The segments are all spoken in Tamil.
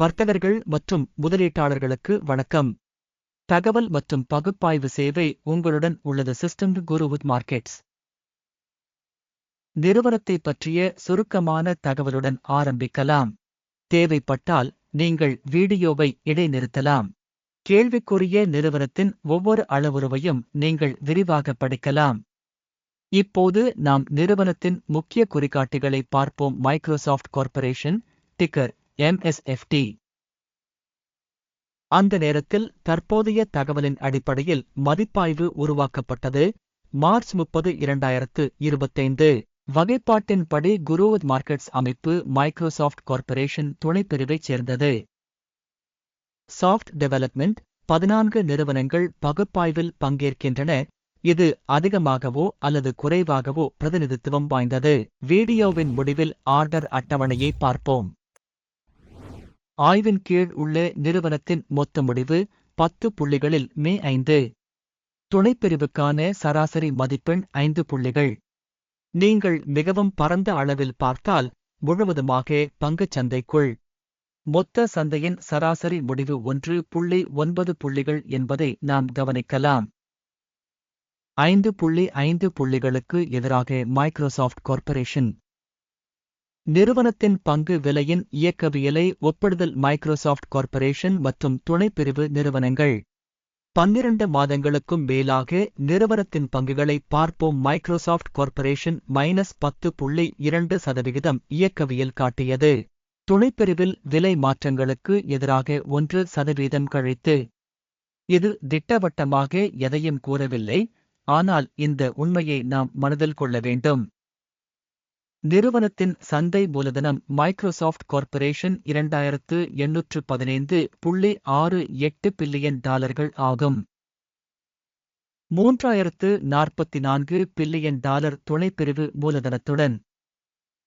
வர்த்தகர்கள் மற்றும் முதலீட்டாளர்களுக்கு வணக்கம். தகவல் மற்றும் பகுப்பாய்வு சேவை உங்களுடன் உள்ளது. சிஸ்டம் குரு வித் மார்க்கெட்ஸ் நிறுவனத்தை பற்றிய சுருக்கமான தகவலுடன் ஆரம்பிக்கலாம். தேவைப்பட்டால் நீங்கள் வீடியோவை இடைநிறுத்தலாம். கேள்விக்குரிய நிறுவனத்தின் ஒவ்வொரு அளவுருவையும் நீங்கள் விரிவாக படிக்கலாம். இப்போது நாம் நிறுவனத்தின் முக்கிய குறிகாட்டிகளை பார்ப்போம். மைக்ரோசாஃப்ட் கார்ப்பரேஷன் டிக்கர் எம்எஸ்எஃப்டி அந்த நேரத்தில் தற்போதைய தகவலின் அடிப்படையில் மதிப்பாய்வு உருவாக்கப்பட்டது. மார்ச் முப்பது இரண்டாயிரத்து இருபத்தைந்து. வகைப்பாட்டின்படி குரோத் மார்க்கெட்ஸ் அமைப்பு மைக்ரோசாஃப்ட் கார்ப்பரேஷன் துணைப்பிரிவைச் சேர்ந்தது. சாஃப்ட் டெவலப்மெண்ட் பதினான்கு நிறுவனங்கள் பகுப்பாய்வில் பங்கேற்கின்றன. இது அதிகமாகவோ அல்லது குறைவாகவோ பிரதிநிதித்துவம் வாய்ந்தது. வீடியோவின் முடிவில் ஆர்டர் அட்டவணையை பார்ப்போம். ஆய்வின் கீழ் உள்ள நிறுவனத்தின் மொத்த முடிவு பத்து புள்ளிகளில் மே ஐந்து. துணைப்பிரிவுக்கான சராசரி மதிப்பெண் ஐந்து புள்ளிகள். நீங்கள் மிகவும் பரந்த அளவில் பார்த்தால் முழுவதுமாக பங்குச் சந்தைக்குள். மொத்த சந்தையின் சராசரி முடிவு ஒன்று புள்ளி ஒன்பது புள்ளிகள் என்பதை நாம் கவனிக்கலாம். ஐந்து புள்ளி ஐந்து புள்ளிகளுக்கு எதிராக மைக்ரோசாஃப்ட் கார்ப்பரேஷன் நிறுவனத்தின் பங்கு விலையின் இயக்கவியலை ஒப்பிடுதல் மைக்ரோசாஃப்ட் கார்ப்பரேஷன் மற்றும் துணைப்பிரிவு நிறுவனங்கள். பன்னிரண்டு மாதங்களுக்கும் மேலாக நிறுவனத்தின் பங்குகளை பார்ப்போம். மைக்ரோசாஃப்ட் கார்ப்பரேஷன் மைனஸ் பத்து புள்ளி இரண்டு சதவிகிதம் இயக்கவியல் காட்டியது. துணைப்பிரிவில் விலை மாற்றங்களுக்கு எதிராக ஒன்று சதவீதம் கழித்து. இது திட்டவட்டமாக எதையும் கூறவில்லை. ஆனால் இந்த உண்மையை நாம் மனதில் கொள்ள வேண்டும். நிறுவனத்தின் சந்தை மூலதனம் மைக்ரோசாஃப்ட் கார்ப்பரேஷன் இரண்டாயிரத்து எண்ணூற்று பதினைந்து புள்ளி ஆறு எட்டு பில்லியன் டாலர்கள் ஆகும். மூன்றாயிரத்து நாற்பத்தி நான்கு பில்லியன் டாலர் துணைப்பிரிவு மூலதனத்துடன்.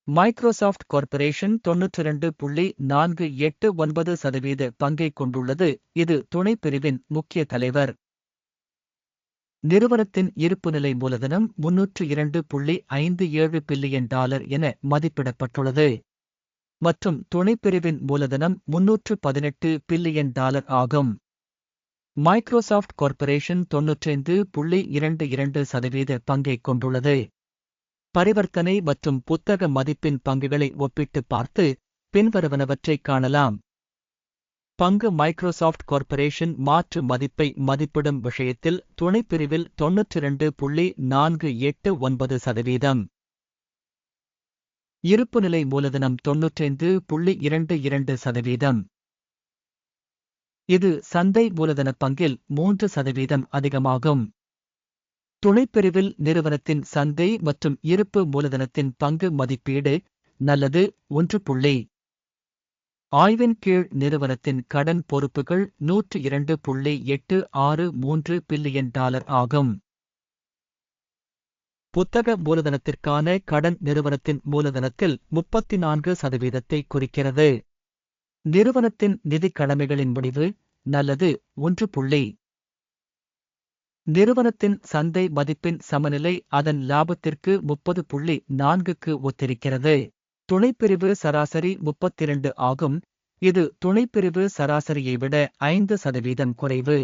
மைக்ரோசாஃப்ட் கார்ப்பரேஷன் தொன்னூற்றி இரண்டு புள்ளி நான்கு எட்டு ஒன்பது சதவீத பங்கை கொண்டுள்ளது. இது துணைப்பிரிவின் முக்கிய தலைவர். நிறுவனத்தின் இருப்புநிலை மூலதனம் முன்னூற்று இரண்டு புள்ளி ஐந்து ஏழு பில்லியன் டாலர் என மதிப்பிடப்பட்டுள்ளது. மற்றும் துணைப்பிரிவின் மூலதனம் முன்னூற்று பதினெட்டு பில்லியன் டாலர் ஆகும். மைக்ரோசாஃப்ட் கார்ப்பரேஷன் தொன்னூற்றைந்து புள்ளி இரண்டு இரண்டு சதவீத பங்கை கொண்டுள்ளது. பரிவர்த்தனை மற்றும் புத்தக மதிப்பின் பங்குகளை ஒப்பிட்டு பார்த்து பின்வருவனவற்றைக் காணலாம். பங்கு மைக்ரோசாஃப்ட் கார்ப்பரேஷன் மாற்று மதிப்பை மதிப்பிடும் விஷயத்தில் துணைப்பிரிவில் தொன்னூற்றி இரண்டு புள்ளி நான்கு எட்டு ஒன்பது சதவீதம். இருப்புநிலை மூலதனம் தொன்னூற்றைந்து புள்ளி இரண்டு இரண்டு சதவீதம். இது சந்தை மூலதன பங்கில் மூன்று சதவீதம் அதிகமாகும். துணைப்பிரிவில் நிறுவனத்தின் சந்தை மற்றும் இருப்பு மூலதனத்தின் பங்கு மதிப்பீடு நல்லது ஒன்று புள்ளி ஆய்வின் கீழ் நிறுவனத்தின் கடன் பொறுப்புகள் நூற்று இரண்டு புள்ளி எட்டு ஆறு மூன்று பில்லியன் டாலர் ஆகும். புத்தக மூலதனத்திற்கான கடன் நிறுவனத்தின் மூலதனத்தில் முப்பத்தி நான்கு சதவீதத்தை குறிக்கிறது. நிறுவனத்தின் நிதிக் கடமைகளின் முடிவு நல்லது ஒன்று புள்ளி. நிறுவனத்தின் சந்தை மதிப்பின் சமநிலை அதன் லாபத்திற்கு முப்பது புள்ளி நான்குக்கு ஒத்திருக்கிறது. துணைப்பிரிவு சராசரி முப்பத்திரண்டு ஆகும். இது துணைப்பிரிவு சராசரியை விட ஐந்து சதவீதம் குறைவு.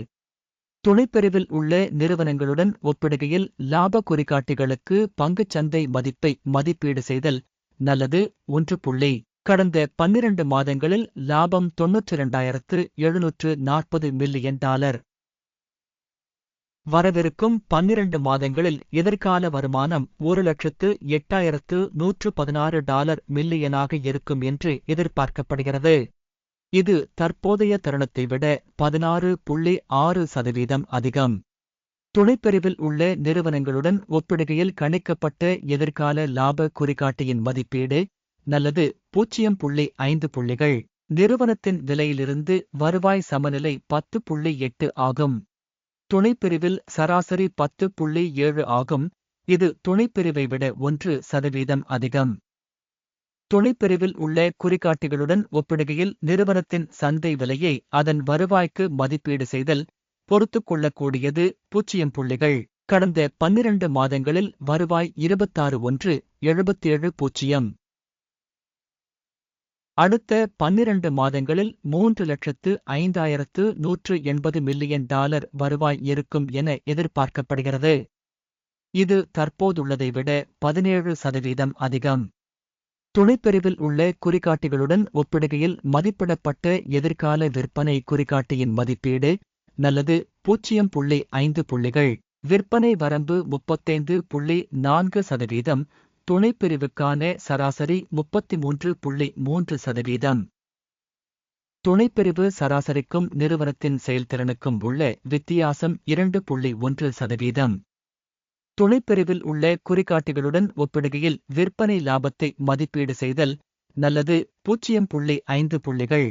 துணைப்பிரிவில் உள்ள நிறுவனங்களுடன் ஒப்பிடுகையில் லாப குறிகாட்டிகளுக்கு பங்குச் சந்தை மதிப்பை மதிப்பீடு செய்தல் நல்லது. ஒன்று புள்ளி கடந்த பன்னிரண்டு மாதங்களில் லாபம் தொன்னூற்றி இரண்டாயிரத்து எழுநூற்று நாற்பது மில்லியன் டாலர். வரவிருக்கும் பன்னிரண்டு மாதங்களில் எதிர்கால வருமானம் ஒரு லட்சத்து எட்டாயிரத்து நூற்று பதினாறு டாலர் மில்லியனாக இருக்கும் என்று எதிர்பார்க்கப்படுகிறது. இது தற்போதைய தருணத்தை விட பதினாறு புள்ளி ஆறு சதவீதம் அதிகம். துணைப்பிரிவில் உள்ள நிறுவனங்களுடன் ஒப்பிடுகையில் கணிக்கப்பட்ட எதிர்கால லாப குறிகாட்டியின் மதிப்பீடு நல்லது பூஜ்ஜியம் புள்ளி ஐந்து புள்ளிகள். நிறுவனத்தின் விலையிலிருந்து வருவாய் சமநிலை பத்து புள்ளி எட்டு ஆகும். துணைப்பிரிவில் சராசரி பத்து புள்ளி ஏழு ஆகும். இது துணைப்பிரிவை விட ஒன்று சதவீதம் அதிகம். துணைப்பிரிவில் உள்ள குறிகாட்டிகளுடன் ஒப்பிடுகையில் நிறுவனத்தின் சந்தை விலையை அதன் வருவாய்க்கு மதிப்பீடு செய்தல் பொறுத்துக்கொள்ளக்கூடியது கொள்ளக்கூடியது பூஜ்ஜியம் புள்ளிகள். கடந்த பன்னிரண்டு மாதங்களில் வருவாய் இருபத்தாறு ஒன்று எழுபத்தேழு பூஜ்ஜியம். அடுத்த பன்னிரண்டு மாதங்களில் மூன்று லட்சத்து ஐந்தாயிரத்து நூற்று எண்பது மில்லியன் டாலர் வருவாய் இருக்கும் என எதிர்பார்க்கப்படுகிறது. இது தற்போதுள்ளதை விட பதினேழு சதவீதம் அதிகம். துணைப்பிரிவில் உள்ள குறிகாட்டிகளுடன் ஒப்பிடுகையில் மதிப்பிடப்பட்ட எதிர்கால விற்பனை குறிகாட்டியின் மதிப்பீடு நல்லது பூஜ்ஜியம் புள்ளி ஐந்து புள்ளிகள். விற்பனை வரம்பு முப்பத்தைந்து புள்ளி நான்கு சதவீதம் துணைப்பிரிவுக்கான சராசரி முப்பத்தி மூன்று புள்ளி மூன்று சதவீதம். துணைப்பிரிவு சராசரிக்கும் நிறுவனத்தின் செயல்திறனுக்கும் உள்ள வித்தியாசம் இரண்டு புள்ளி ஒன்று சதவீதம். துணைப்பிரிவில் உள்ள குறிகாட்டிகளுடன் ஒப்பிடுகையில் விற்பனை லாபத்தை மதிப்பீடு செய்தல் நல்லது பூஜ்ஜியம் புள்ளி ஐந்து புள்ளிகள்.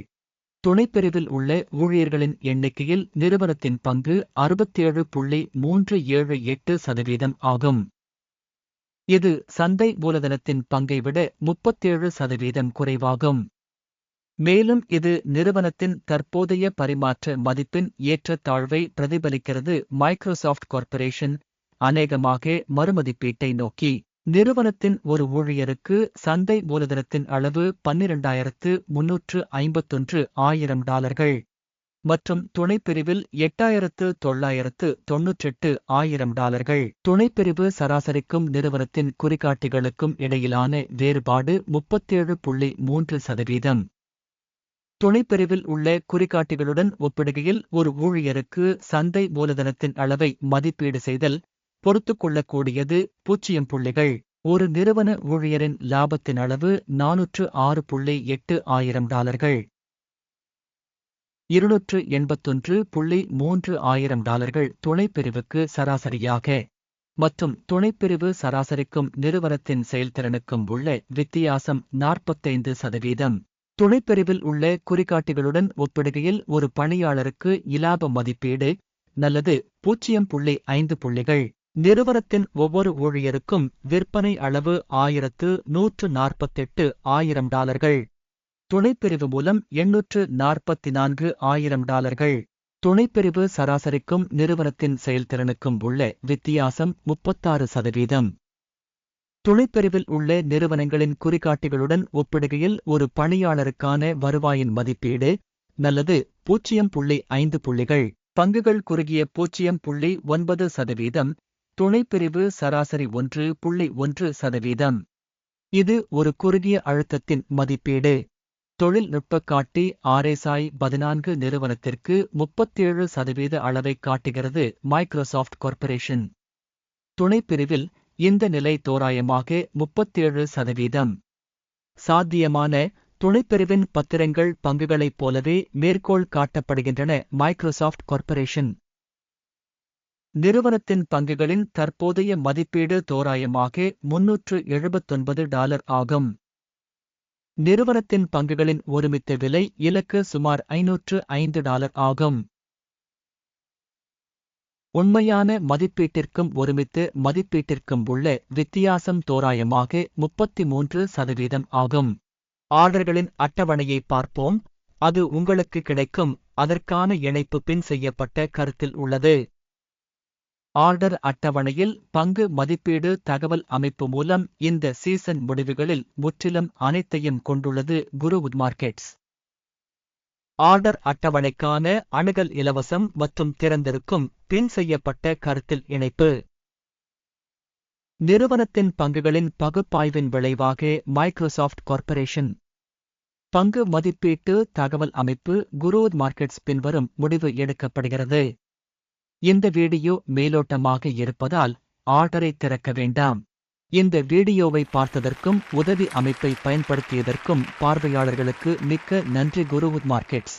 துணைப்பிரிவில் உள்ள ஊழியர்களின் எண்ணிக்கையில் நிறுவனத்தின் பங்கு அறுபத்தேழு புள்ளி மூன்று ஏழு எட்டு சதவீதம் ஆகும். இது சந்தை மூலதனத்தின் பங்கை விட முப்பத்தேழு சதவீதம் குறைவாகும். மேலும் இது நிறுவனத்தின் தற்போதைய பரிமாற்ற மதிப்பின் ஏற்றத்தாழ்வை பிரதிபலிக்கிறது மைக்ரோசாஃப்ட் கார்ப்பரேஷன் அநேகமாக மறுமதிப்பீட்டை நோக்கி. நிறுவனத்தின் ஒரு ஊழியருக்கு சந்தை மூலதனத்தின் அளவு பன்னிரண்டாயிரத்து முன்னூற்று ஐம்பத்தொன்று ஆயிரம் டாலர்கள். மற்றும் துணைப்பிரிவில் எட்டாயிரத்து தொள்ளாயிரத்து தொன்னூற்றெட்டு ஆயிரம் டாலர்கள். துணைப்பிரிவு சராசரிக்கும் நிறுவனத்தின் குறிகாட்டிகளுக்கும் இடையிலான வேறுபாடு முப்பத்தேழு புள்ளி மூன்று சதவீதம். துணைப்பிரிவில் உள்ள குறிகாட்டிகளுடன் ஒப்பிடுகையில் ஒரு ஊழியருக்கு சந்தை மூலதனத்தின் அளவை மதிப்பீடு செய்தல் பொறுத்துக்கொள்ளக்கூடியது பூஜ்ஜியம் புள்ளிகள். ஒரு நிறுவன ஊழியரின் லாபத்தின் அளவு நானூற்று ஆறு புள்ளி எட்டு ஆயிரம் டாலர்கள். இருநூற்று எண்பத்தொன்று புள்ளி மூன்று ஆயிரம் டாலர்கள் துணைப்பிரிவுக்கு சராசரியாக. மற்றும் துணைப்பிரிவு சராசரிக்கும் நிறுவனத்தின் செயல்திறனுக்கும் உள்ள வித்தியாசம் நாற்பத்தைந்து சதவீதம். துணைப்பிரிவில் உள்ள குறிகாட்டிகளுடன் ஒப்பிடுகையில் ஒரு பணியாளருக்கு இலாப மதிப்பீடு நல்லது பூஜ்ஜியம் புள்ளி ஐந்து புள்ளிகள். நிறுவனத்தின் ஒவ்வொரு ஊழியருக்கும் விற்பனை அளவு ஆயிரத்து நூற்று நாற்பத்தெட்டு ஆயிரம் டாலர்கள். துணைப்பிரிவு மூலம் எண்ணூற்று நாற்பத்தி நான்கு ஆயிரம் டாலர்கள். துணைப்பிரிவு சராசரிக்கும் நிறுவனத்தின் செயல்திறனுக்கும் உள்ள வித்தியாசம் முப்பத்தாறு சதவீதம். துணைப்பிரிவில் உள்ள நிறுவனங்களின் குறிகாட்டிகளுடன் ஒப்பிடுகையில் ஒரு பணியாளருக்கான வருவாயின் மதிப்பீடு நல்லது பூஜ்ஜியம் புள்ளி ஐந்து புள்ளிகள். பங்குகள் குறுகிய பூஜ்ஜியம் புள்ளி ஒன்பது சதவீதம். துணைப்பிரிவு சராசரி ஒன்று புள்ளி ஒன்று சதவீதம். இது ஒரு குறுகிய அழுத்தத்தின் மதிப்பீடு. தொழில்நுட்ப காட்டி ஆர்எஸ்ஐ பதினான்கு நிறுவனத்திற்கு முப்பத்தேழு சதவீத அளவை காட்டுகிறது மைக்ரோசாஃப்ட் கார்ப்பரேஷன். துணைப்பிரிவில் இந்த நிலை தோராயமாக முப்பத்தேழு சதவீதம். சாத்தியமான துணைப்பிரிவின் பத்திரங்கள் பங்குகளைப் போலவே மேற்கோள் காட்டப்படுகின்றன மைக்ரோசாஃப்ட் கார்ப்பரேஷன். நிறுவனத்தின் பங்குகளின் தற்போதைய மதிப்பீடு தோராயமாக முன்னூற்று எழுபத்தொன்பது டாலர் ஆகும். நிறுவனத்தின் பங்குகளின் ஒருமித்த விலை இலக்கு சுமார் ஐநூற்று ஐந்து டாலர் ஆகும். உண்மையான மதிப்பீட்டிற்கும் ஒருமித்து மதிப்பீட்டிற்கும் உள்ள வித்தியாசம் தோராயமாக முப்பத்தி மூன்று சதவீதம் ஆகும். ஆர்டர்களின் அட்டவணையை பார்ப்போம். அது உங்களுக்கு கிடைக்கும். அதற்கான இணைப்பு பின் செய்யப்பட்ட கருத்தில் உள்ளது. ஆர்டர் அட்டவணையில் பங்கு மதிப்பீடு தகவல் அமைப்பு மூலம் இந்த சீசன் முடிவுகளில் முற்றிலும் அனைத்தையும் கொண்டுள்ளது குரு மார்க்கெட்ஸ். ஆர்டர் அட்டவணைக்கான அணுகல் இலவசம் மற்றும் திறந்திருக்கும் பின் செய்யப்பட்ட கருத்தில் இணைப்பு. நிறுவனத்தின் பங்குகளின் பகுப்பாய்வின் விளைவாக மைக்ரோசாஃப்ட் கார்ப்பரேஷன். பங்கு மதிப்பீட்டு தகவல் அமைப்பு குருவுட் மார்க்கெட்ஸ் பின்வரும் முடிவு எடுக்கப்படுகிறது. இந்த வீடியோ மேலோட்டமாக இருப்பதால் ஆர்டரை திறக்க வேண்டாம். இந்த வீடியோவை பார்த்ததற்கும் உதவி அமைப்பை பயன்படுத்தியதற்கும் பார்வையாளர்களுக்கு மிக்க நன்றி குருவுத் மார்க்கெட்ஸ்.